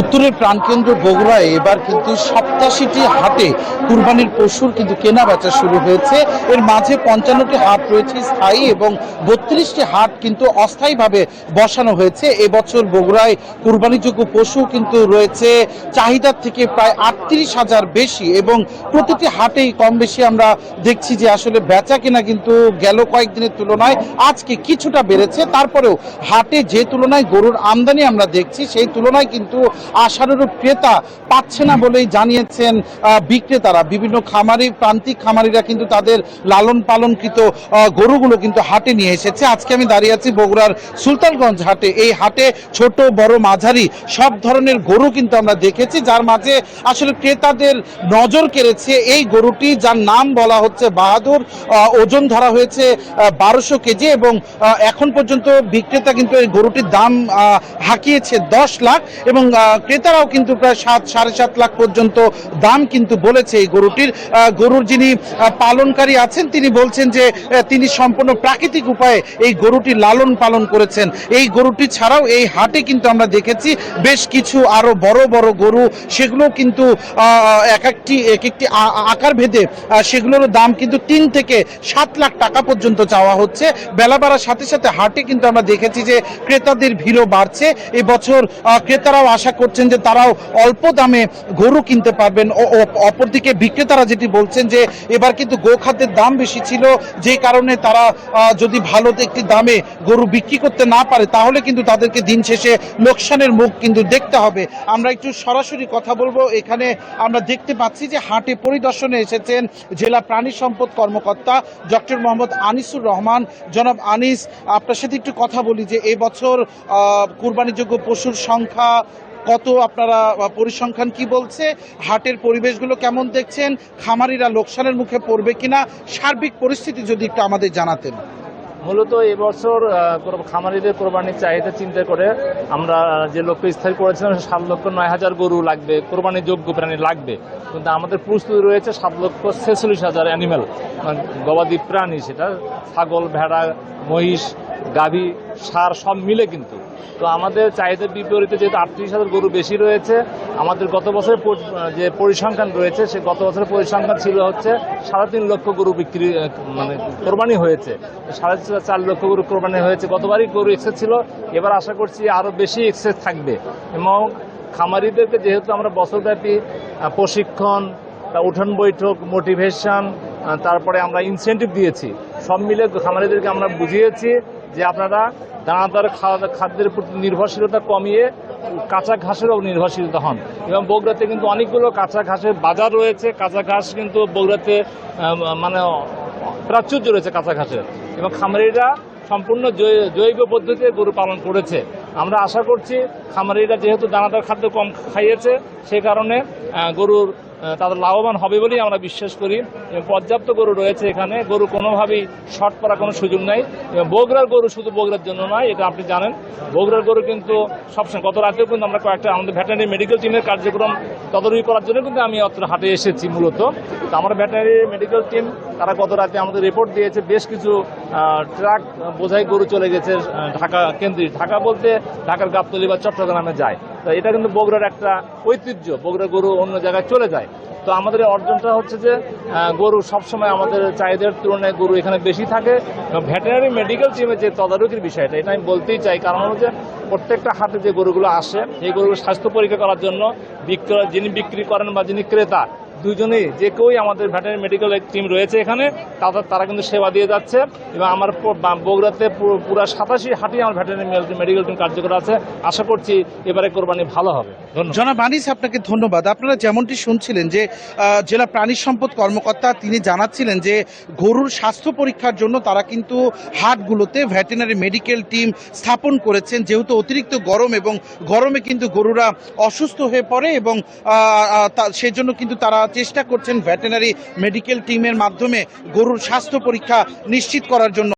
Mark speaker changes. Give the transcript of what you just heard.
Speaker 1: উত্তরের প্রাণকেন্দ্র বগুড়ায় এবার কিন্তু সপ্তাশিটি হাটে কুরবানির পশুর কিন্তু কেনা বেচা শুরু হয়েছে। এর মাঝে পঞ্চান্নটি হাট রয়েছে স্থায়ী এবং বত্রিশটি হাট কিন্তু অস্থায়ীভাবে বসানো হয়েছে। এবছর বগুড়ায় কুরবানিযোগ্য পশু কিন্তু রয়েছে, চাহিদার থেকে প্রায় আটত্রিশ হাজার বেশি এবং প্রতিটি হাটেই কম বেশি আমরা দেখছি যে আসলে বেচা কেনা কিন্তু গেল কয়েকদিনের তুলনায় আজকে কিছুটা বেড়েছে। তারপরেও হাটে যে তুলনায় গরুর আমদানি আমরা দেখছি সেই তুলনায় কিন্তু আশানুরূপ ক্রেতা পাচ্ছে না বলেই জানিয়েছেন বিক্রেতারা। বিভিন্ন খামারি প্রান্তিক খামারিরা কিন্তু তাদের লালন পালনকৃত গরুগুলো কিন্তু হাটে নিয়ে এসেছে। আজকে আমি দাঁড়িয়ে আছি বগুড়ার সুলতানগঞ্জ হাটে। এই হাটে ছোট বড় মাঝারি সব ধরনের গরু কিন্তু আমরা দেখেছি যার মাঝে আসলে ক্রেতাদের নজর কেড়েছে এই গরুটি যার নাম বলা হচ্ছে বাহাদুর। ওজন ধরা হয়েছে বারোশো কেজি এবং এখন পর্যন্ত বিক্রেতা কিন্তু এই গরুটির দাম আহ, হাঁকিয়েছে দশ লাখ এবং ক্রেতারাও কিন্তু প্রায় সাত, সাড়ে সাত লাখ পর্যন্ত দাম কিন্তু বলেছে এই গরুটির। গরুর যিনি পালনকারী আছেন, তিনি বলছেন যে তিনি সম্পূর্ণ প্রাকৃতিক উপায়ে এই গরুটি লালন পালন করেছেন। এই গরুটি ছাড়াও এই হাটে কিন্তু আমরা দেখেছি বেশ কিছু আরও বড় বড় গরু। সেগুলো কিন্তু এক একটি এক একটি আকার ভেদে সেগুলোর দাম কিন্তু তিন থেকে সাত লাখ টাকা পর্যন্ত চাওয়া হচ্ছে। বেলা বাড়ার সাথে সাথে হাটে কিন্তু আমরা দেখেছি যে ক্রেতাদের ভিড়ও বাড়ছে এবছর আহ, ক্রেতারাও আশা করছেন যে তারাও অল্প দামে গরু কিনতে পারবেন। অপরদিকে বিক্রেতারা যেটি বলছেন যে এবার কিন্তু গোখাদ্যের দাম বেশি ছিল যে কারণে তারা যদি ভালো একটি দামে গরু বিক্রি করতে না পারে তাহলে কিন্তু তাদেরকে দিন শেষে লোকসানের মুখ কিন্তু দেখতে হবে। আমরা একটু সরাসরি কথা বলব। এখানে আমরা দেখতে পাচ্ছি যে হাটে পরিদর্শনে এসেছেন জেলা প্রাণী সম্পদ কর্মকর্তা ডক্টর মোহাম্মদ আনিসুর রহমান। জনাব আনিস আপনার সাথে একটু কথা বলি যে এবছর কুরবানিযোগ্য পশুর সংখ্যা কত আপনারা পরিসংখ্যান কি বলছে? হাটের পরিবেশগুলো কেমন দেখছেন? খামারিরা লোকসানের মুখে পড়বে কিনা? সার্বিক পরিস্থিতি যদি একটু আমাদের জানাতেন।
Speaker 2: মূলত এবছর খামারিদের কোরবানির চাহিদা চিন্তা করে আমরা যে লক্ষ্য স্থির করেছিলাম সাত লক্ষ নয় হাজার গরু লাগবে, কোরবানির যোগ্য প্রাণী লাগবে। কিন্তু আমাদের প্রস্তুতি রয়েছে সাত লক্ষ ছেচল্লিশ হাজার অ্যানিমেল মানে গবাদি প্রাণী সেটা, ছাগল, ভেড়া, মহিষ, গাভী, সার সব মিলে কিন্তু তো আমাদের চাহিদার বিপরীতে যেহেতু আটত্রিশ হাজার গরু বেশি রয়েছে, আমাদের গত বছরের যে পরিসংখ্যান রয়েছে, সে গত বছরের পরিসংখ্যান ছিল হচ্ছে সাড়ে তিন লক্ষ গরু বিক্রি মানে কোরবানি হয়েছে। সাড়ে চার লক্ষ গরু কোরবানি হয়েছে। গতবারই গরু এক্সেস ছিল, এবার আশা করছি আরও বেশি এক্সেস থাকবে। এবং খামারিদেরকে যেহেতু আমরা বছরব্যাপী প্রশিক্ষণ উঠোন বৈঠক মোটিভেশন তারপরে আমরা ইনসেন্টিভ দিয়েছি, সব মিলে খামারিদেরকে আমরা বুঝিয়েছি যে আপনারা দানাদার খাদ্যের প্রতি নির্ভরশীলতা কমিয়ে কাঁচা ঘাসেরও নির্ভরশীলতা হন। এবং বগুড়াতে কিন্তু অনেকগুলো কাঁচা ঘাসের বাজার রয়েছে। কাঁচা ঘাস কিন্তু বগুড়াতে মানে প্রাচুর্য রয়েছে কাঁচা ঘাসের। এবং খামারিরা সম্পূর্ণ জৈব পদ্ধতিতে গরু পালন করেছে। আমরা আশা করছি খামারিরা যেহেতু দানাদার খাদ্য কম খাইয়েছে, সে কারণে গরুর তাদের লাভবান হবে বলেই আমরা বিশ্বাস করি। পর্যাপ্ত গরু রয়েছে এখানে। গরু কোনোভাবেই শর্ট করার কোনো সুযোগ নাই। বগুড়ার গরু শুধু বগুড়ার জন্য নয়, এটা আপনি জানেন। বগুড়ার গরু কিন্তু সবসময়, গত রাতেও কিন্তু আমরা কয়েকটা আমাদের ভেটেরিনারি মেডিকেল টিমের কার্যক্রম তদারকি করার জন্য কিন্তু আমি অত্র হাটে এসেছি মূলত। তো আমার ভেটেনারি মেডিকেল টিম তারা গত রাতে আমাদের রিপোর্ট দিয়েছে, বেশ কিছু ট্রাক বোঝাই গরু চলে গেছে ঢাকা কেন্দ্রিক। ঢাকা বলতে ঢাকার গাবতলি বা চট্টগ্রামে যায়। তো এটা কিন্তু বগুড়ার একটা ঐতিহ্য বগুড়ার গরু অন্য জায়গায় চলে যায়। তো আমাদের অর্জনটা হচ্ছে যে গরু সবসময় আমাদের চাহিদার তুলনায় গরু এখানে বেশি থাকে। এবং ভেটেরিনারি মেডিকেল টিমের যে তদারকির বিষয়টা, এটা আমি বলতেই চাই, কারণ হচ্ছে প্রত্যেকটা হাটে যে গরুগুলো আসে, এই গরুর স্বাস্থ্য পরীক্ষা করার জন্য বিক্রয়, যিনি বিক্রি করেন বা যিনি ক্রেতা দুজনেই, যে কেউই আমাদের ভেটেরিনারি মেডিকেল টিম রয়েছে এখানে তাদের তারা কিন্তু সেবা দিয়ে যাচ্ছে। এবং আমার বগুড়াতে পুরো- সাতাশি হাটি আমার ভেটেরিনারি মেডিকেল টিম কার্যকর আছে। আশা করছি এবারে কোরবানি ভালো হবে।
Speaker 1: জনাব আনিস, আপনাকে ধন্যবাদ। আপনারা যেমনটি শুনছিলেন যে জেলা প্রাণী সম্পদ কর্মকর্তা তিনি জানাচ্ছিলেন যে, গরুর স্বাস্থ্য পরীক্ষার জন্য তারা কিন্তু হাটগুলোতে ভেটেরিনারি মেডিকেল টিম স্থাপন করেছেন। যেহেতু অতিরিক্ত গরম এবং গরমে কিন্তু গরুরা অসুস্থ হয়ে পড়ে এবং সেজন্য কিন্তু তারা চেষ্টা করছেন ভেটেনারি মেডিকেল টিমের মাধ্যমে গরুর স্বাস্থ্য পরীক্ষা নিশ্চিত করার জন্য।